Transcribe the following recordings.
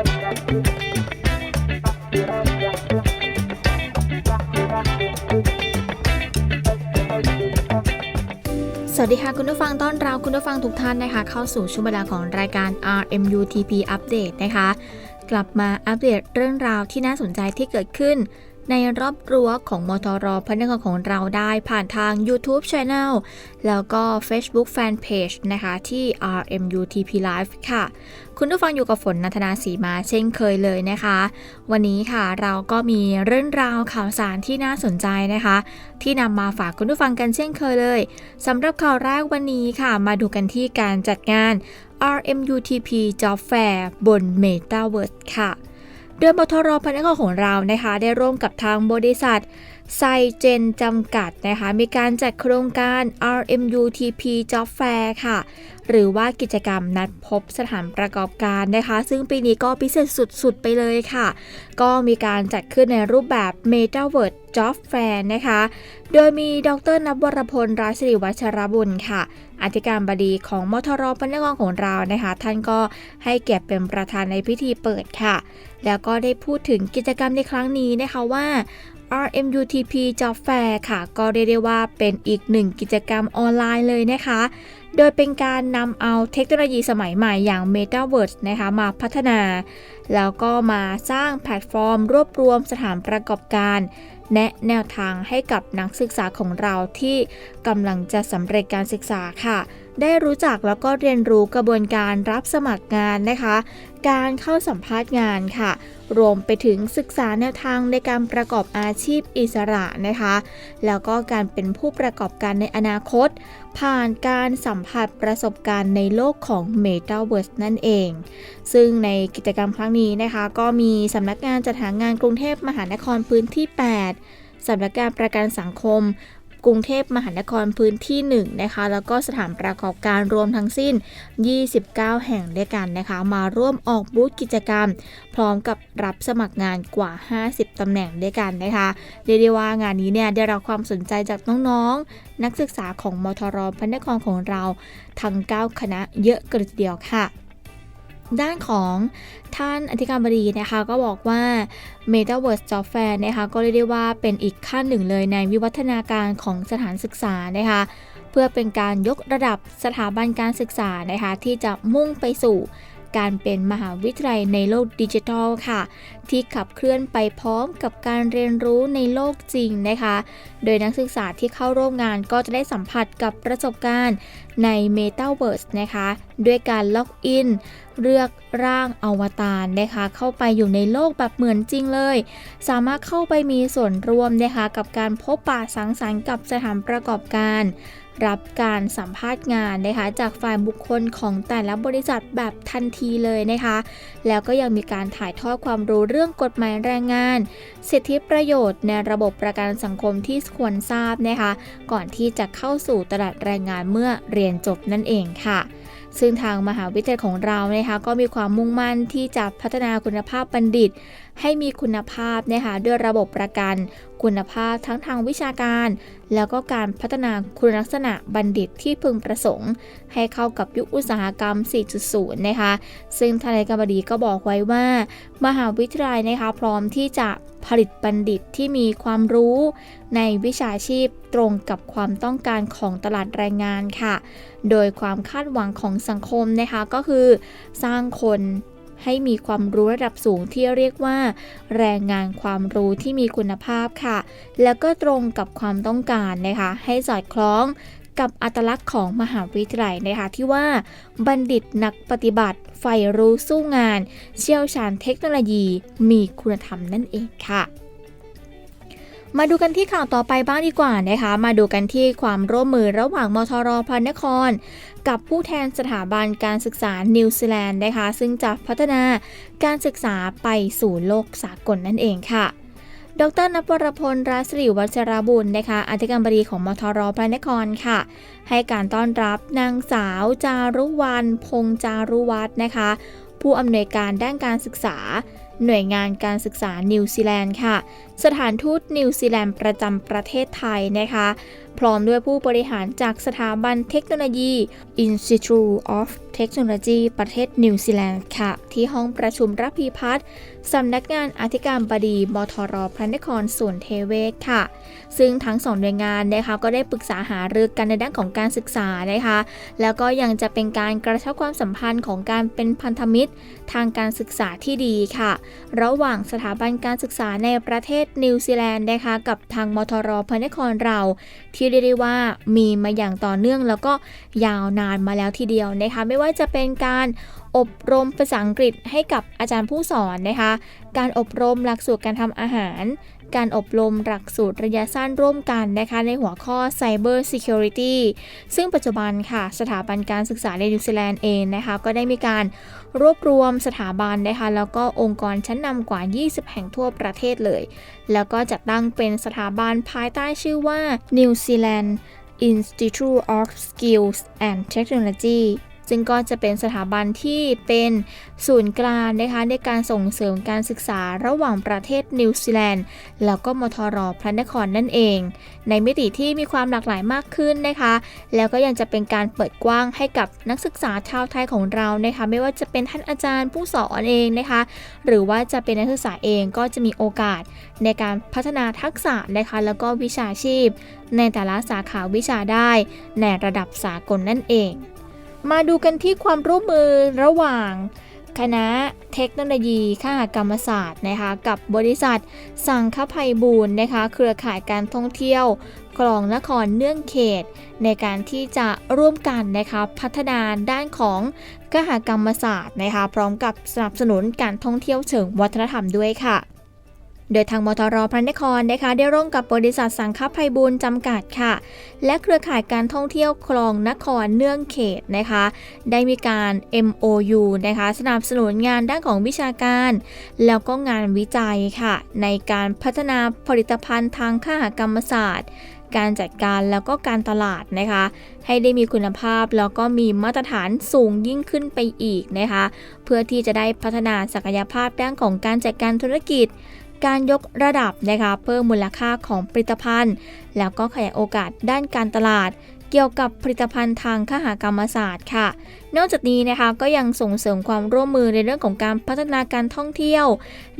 สวัสดีค่ะคุณผู้ฟังต้อนรับคุณผู้ฟังทุกท่านนะคะ เข้าสู่ช่วงเวลาของรายการ RMUTP Update นะคะ กลับมาอัปเดตเรื่องราวที่น่าสนใจที่เกิดขึ้น ในรอบรั้วของมทรพนักงานของเราได้ผ่านทาง YouTube Channel แล้วก็ Facebook Fanpage นะคะที่ RMUTP Live ค่ะ คุณผู้ฟังอยู่กับฝนนันทนาสีมาเช่นเคยเลยนะคะ วันนี้ค่ะเราก็มีเรื่องราวข่าวสารที่น่าสนใจนะคะ ที่นำมาฝากคุณผู้ฟังกันเช่นเคยเลยสำหรับข่าวแรกวันนี้ค่ะมาดูกันที่การจัดงาน RMUTP Job Fair บน Metaverse ค่ะ โดยมทรพนักงานของเรานะคะ ได้ร่วมกับทางบริษัท ไซเจนจำกัดนะคะ มีการจัดโครงการ RMUTP Job Fair ค่ะ หรือว่ากิจกรรมนัดพบสถานประกอบการนะคะ ซึ่งปีนี้ก็พิเศษสุดๆ ไปเลยค่ะ ก็มีการจัดขึ้นในรูปแบบ Metaverse Job Fair นะคะ โดยมีดรนบวรพลราชริวัชรบุญค่ะ อธิการบดีของมทรพนักงานของเรานะคะ ท่านก็ให้เกียรติเป็นประธานในพิธีเปิดค่ะ แล้วก็ได้พูดถึงกิจกรรมในครั้งนี้นะคะว่า RMUTP Job Fair ค่ะ ก็เรียกได้ว่าเป็นอีกหนึ่งกิจกรรมออนไลน์เลยนะคะ โดยเป็นการนำเอาเทคโนโลยีสมัยใหม่อย่าง Metaverse นะคะมาพัฒนา แล้วก็มาสร้างแพลตฟอร์ม รวบรวมสถานประกอบการ แนะแนวทางให้กับนักศึกษาของเราที่กำลังจะสำเร็จการศึกษาค่ะได้รู้จักแล้วก็เรียนรู้กระบวนการรับสมัครงานนะคะ การเข้าสัมภาษณ์งานค่ะ รวมไปถึงศึกษาแนวทางในการประกอบอาชีพอิสระนะคะ แล้วก็การเป็นผู้ประกอบการในอนาคต ผ่านการสัมผัสประสบการณ์ในโลกของ Metaverse นั่นเอง ซึ่งในกิจกรรมครั้งนี้นะคะ ก็มีสำนักงานจัดหางานกรุงเทพมหานครพื้นที่ 8สำนักงานประกันสังคม กรุงเทพมหานครพื้นที่1นะคะแล้วก็สถานประกอบการรวมทั้งสิ้น 29 แห่งด้วยกันนะคะ มาร่วมออกบูธกิจกรรม พร้อมกับรับสมัครงานกว่า 50 ตำแหน่งด้วยกันนะคะเรียกได้ว่างานนี้เนี่ยได้รับความสนใจจากน้องๆ นักศึกษาของมทรพนักงานของเราทั้ง 9 คณะเยอะกระเดียวค่ะ ด้านของท่านอธิการบดีนะคะก็บอกว่า Metaverse Job Fair นะคะก็เรียกได้ว่าเป็นอีกขั้นหนึ่งเลยในวิวัฒนาการของสถานศึกษานะคะเพื่อเป็นการยกระดับสถาบันการศึกษานะคะที่จะมุ่งไปสู่ การเป็นมหาวิทยาลัยในโลกดิจิทัลค่ะ ที่ขับเคลื่อนไปพร้อมกับการเรียนรู้ในโลกจริงนะคะ โดยนักศึกษาที่เข้าร่วมงานก็จะได้สัมผัสกับประสบการณ์ใน Metaverse นะคะ ด้วยการล็อกอินเลือกร่างอวตารนะคะ เข้าไปอยู่ในโลกแบบเหมือนจริงเลย สามารถเข้าไปมีส่วนร่วมนะคะ กับการพบปะสังสรรค์กับสถานประกอบการ รับการสัมภาษณ์งานนะคะ จากฝ่ายบุคคลของแต่ละบริษัทแบบทันทีเลยนะคะ แล้วก็ยังมีการถ่ายทอดความรู้เรื่องกฎหมายแรงงาน สิทธิประโยชน์ในระบบประกันสังคมที่ควรทราบนะคะ ก่อนที่จะเข้าสู่ตลาดแรงงานเมื่อเรียนจบนั่นเองค่ะซึ่งทางมหาวิทยาลัยของเรานะคะก็มีความมุ่งมั่นที่จะพัฒนาคุณภาพบัณฑิตให้มีคุณภาพนะคะด้วยระบบประกัน คุณภาพทั้งทางวิชาการ แล้วก็การพัฒนาคุณลักษณะบัณฑิตที่พึงประสงค์ ให้เข้ากับยุคอุตสาหกรรม 4.0 นะคะ ซึ่งทนายกบดีก็บอกไว้ว่า มหาวิทยาลัยนะคะพร้อมที่จะผลิตบัณฑิตที่มีความรู้ในวิชาชีพตรงกับความต้องการของตลาดแรงงานค่ะ โดยความคาดหวังของสังคมนะคะก็คือ สร้างคน ให้มีความรู้ระดับสูงที่เรียกว่า แรงงานความรู้ที่มีคุณภาพค่ะ แล้วก็ตรงกับความต้องการนะคะ ให้สอดคล้องกับอัตลักษณ์ของมหาวิทยาลัยนะคะที่ว่าบัณฑิตนักปฏิบัติใฝ่รู้สู้งาน เชี่ยวชาญเทคโนโลยีมีคุณธรรมนั่นเองค่ะมาดูกันที่ข่าวต่อไปบ้างดีกว่านะคะ มาดูกันที่ความร่วมมือระหว่างมทรพระนคร กับผู้แทนสถาบันการศึกษานิวซีแลนด์นะคะ ซึ่งจะพัฒนาการศึกษาไปสู่โลกสากลนั่นเองค่ะดรนปรพลราชสิริวัชรบุญนะคะอธิการบดีของมทรพระนครค่ะ ให้การต้อนรับนางสาวจารุวรรณพงษ์จารุวัฒน์นะคะ ผู้อำนวยการด้านการศึกษา หน่วยงานการศึกษานิวซีแลนด์ค่ะ สถานทูตนิวซีแลนด์ประจำประเทศไทยนะคะ พร้อมด้วยผู้บริหารจากสถาบันเทคโนโลยี Institute of Technology ประเทศนิวซีแลนด์ค่ะ ที่ห้องประชุมรับพีพัฒน์สำนักงานอธิการบดีมทรพระนครส่วนเทเวศค่ะ ซึ่งทั้งสองหน่วยงานนะคะก็ได้ปรึกษาหารือกันในด้านของการศึกษานะคะ แล้วก็ยังจะเป็นการกระชับความสัมพันธ์ของการเป็นพันธมิตร ทางการศึกษาที่ดีค่ะ ระหว่างสถาบันการศึกษาในประเทศนิวซีแลนด์นะคะกับทางมทรพระนครเรา ที่เรียกได้ว่ามีมาอย่างต่อเนื่องแล้วก็ยาวนานมาแล้วทีเดียวนะคะไม่ว่าจะเป็นการอบรมภาษาอังกฤษให้กับอาจารย์ผู้สอนนะคะ การอบรมหลักสูตรการทำอาหาร การอบรมหลักสูตรระยะสั้นร่วมกันนะคะในหัวข้อ Cyber Security ซึ่งปัจจุบันค่ะ สถาบันการศึกษาในนิวซีแลนด์เองนะคะก็ได้มีการรวบรวมสถาบันนะคะแล้วก็องค์กรชั้นนำกว่า 20 แห่งทั่วประเทศเลย แล้วก็จัดตั้งเป็นสถาบันภายใต้ชื่อว่า New Zealand Institute of Skills and Technology ซึ่งก็จะเป็นสถาบันที่เป็นศูนย์กลางนะคะในการส่งเสริมการศึกษาระหว่างประเทศนิวซีแลนด์ แล้วก็มทรพระนครนั่นเอง ในมิติที่มีความหลากหลายมากขึ้นนะคะ แล้วก็ยังจะเป็นการเปิดกว้างให้กับนักศึกษาชาวไทยของเรานะคะไม่ว่าจะเป็นท่านอาจารย์ผู้สอนเองนะคะ หรือว่าจะเป็นนักศึกษาเองก็จะมีโอกาสในการพัฒนาทักษะนะคะแล้วก็วิชาชีพ ในแต่ละสาขาวิชาได้ในระดับสากลนั่นเอง มาดูกันที่ความร่วมมือระหว่าง คณะเทคโนโลยีข้ากรรมศาสตร์นะคะกับบริษัท สังคภัยบูรณ์นะคะเครือข่ายการท่องเที่ยวคลองนครเนื่องเขต ในการที่จะร่วมกันนะคะพัฒนาด้านของกหกรรมศาสตร์นะคะพร้อมกับสนับสนุนการท่องเที่ยวเชิงวัฒนธรรมด้วยค่ะ โดยทางมทรพระนครนะคะได้ร่วมกับบริษัทสังฆภัยบุญจำกัดค่ะ และเครือข่ายการท่องเที่ยวคลองนครเนื่องเขตนะคะ ได้มีการ MOU นะคะสนับสนุนงานด้านของวิชาการ แล้วก็งานวิจัยค่ะ ในการพัฒนาผลิตภัณฑ์ทางข้ากรรมศาสตร์ การจัดการแล้วก็การตลาดนะคะ ให้ได้มีคุณภาพแล้วก็มีมาตรฐานสูงยิ่งขึ้นไปอีกนะคะ เพื่อที่จะได้พัฒนาศักยภาพด้านของการจัดการธุรกิจ การยกระดับนะคะเพิ่มมูลค่าของผลิตภัณฑ์ แล้วก็ขยายโอกาสด้านการตลาด เกี่ยวกับผลิตภัณฑ์ทางคหกรรมศาสตร์ค่ะ นอกจากนี้นะคะก็ยังส่งเสริมความร่วมมือในเรื่องของการพัฒนาการท่องเที่ยว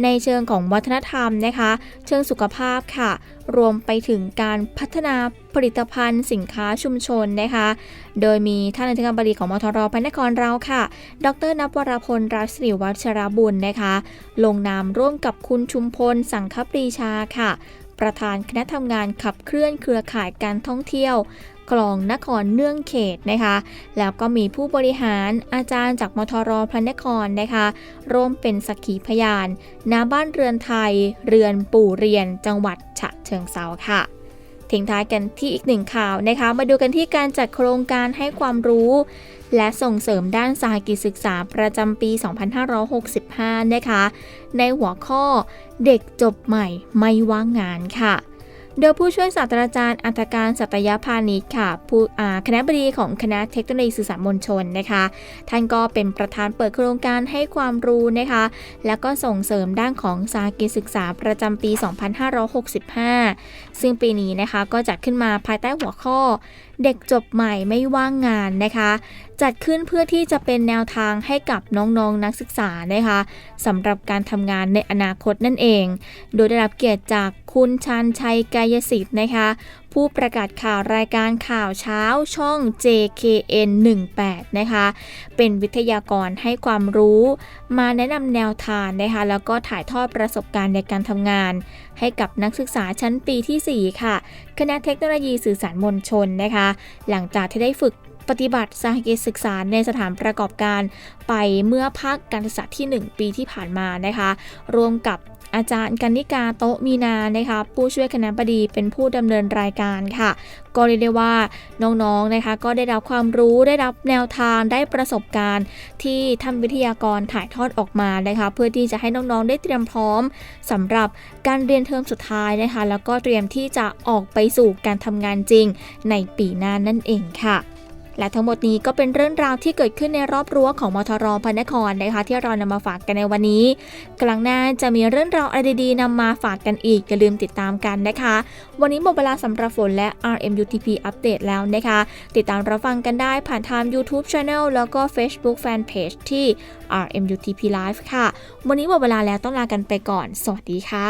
ในเชิงของวัฒนธรรมนะคะ เชิงสุขภาพค่ะ รวมไปถึงการพัฒนาผลิตภัณฑ์สินค้าชุมชนนะคะ โดยมีท่านอธิการบดีของมทรพระนครเราค่ะ ดรนภวรพลรัศมีวัชรบุญนะคะ ลงนามร่วมกับคุณชุมพล สังคปรีชาค่ะ ประธานคณะทำงานขับเคลื่อนเครือข่ายการท่องเที่ยว คลองนครเนื่องเขตนะคะ แล้วก็มีผู้บริหารอาจารย์จากมทรพระนครนะคะ ร่วมเป็นสักขีพยานณบ้านเรือนไทย เรือนปู่เรียนจังหวัดฉะเชิงเซาค่ะทิ้งท้ายกันที่อีกหนึ่งข่าวนะคะ มาดูกันที่การจัดโครงการให้ความรู้ และส่งเสริมด้านสหกิจศึกษาประจำปี 2565 นะคะ ในหัวข้อเด็กจบใหม่ไม่ว่างงานค่ะ โดยผู้ช่วยศาสตราจารย์อัตการสัตยาพาณิชค่ะผู้อาคณะบดีของคณะเทคโนโลยีสื่อสารมวลชนนะคะ ท่านก็เป็นประธานเปิดโครงการให้ความรู้นะคะ แล้วก็ส่งเสริมด้านของสาหกิจศึกษาประจำปี 2565 ซึ่งปีนี้นะคะก็จัดขึ้นมาภายใต้หัวข้อ เด็กจบใหม่ไม่ว่างงานนะคะ จัดขึ้นเพื่อที่จะเป็นแนวทางให้กับน้องๆนนักศึกษานะคะสำหรับการทำงานในอนาคตนั่นเอง โดยได้รับเกียรติจากคุณชันชัยกายสิทธิ์นะคะ ผู้ประกาศข่าวรายการข่าวเช้าช่อง JKN 18นะคะเป็นวิทยากรให้ความรู้ มาแนะนำแนวทางนะคะแล้วก็ถ่ายทอดประสบการณ์ในการทำงาน ให้กับนักศึกษาชั้นปีที่ 4 ค่ะ คณะเทคโนโลยีสื่อสารมวลชนนะคะ หลังจากที่ได้ฝึกปฏิบัติสาหกิจศึกษาในสถานประกอบการ ไปเมื่อภาคการศึกษาที่ 1 ปีที่ผ่านมานะคะ รวมกับ อาจารย์กันนิกาโตมีนานะคะผู้ช่วยคณะบดีเป็นผู้ดำเนินรายการค่ะ ก็เรียกได้ว่าน้องๆนะคะ ก็ได้รับความรู้ได้รับแนวทางได้ประสบการณ์ ที่ท่านวิทยากรถ่ายทอดออกมานะคะ เพื่อที่จะให้น้องๆได้เตรียมพร้อมสำหรับการเรียนเทอมสุดท้ายนะคะ แล้วก็เตรียมที่จะออกไปสู่การทำงานจริงในปีหน้านั่นเองค่ะ และทั้งหมดนี้ก็เป็นเรื่องราวที่เกิดขึ้นในรอบรั้วของมทรพระนครนะคะที่เรานำมาฝากกันในวันนี้ กลางหน้าจะมีเรื่องราวอะไรดีๆนำมาฝากกันอีกอย่าลืมติดตามกันนะคะ วันนี้หมดเวลาสำหรับฝนและ RMUTP อัปเดตแล้วนะคะ ติดตามรับฟังกันได้ผ่านทาง YouTube Channel แล้วก็ Facebook Fanpage ที่ RMUTP Live ค่ะ วันนี้หมดเวลาแล้วต้องลากันไปก่อน สวัสดีค่ะ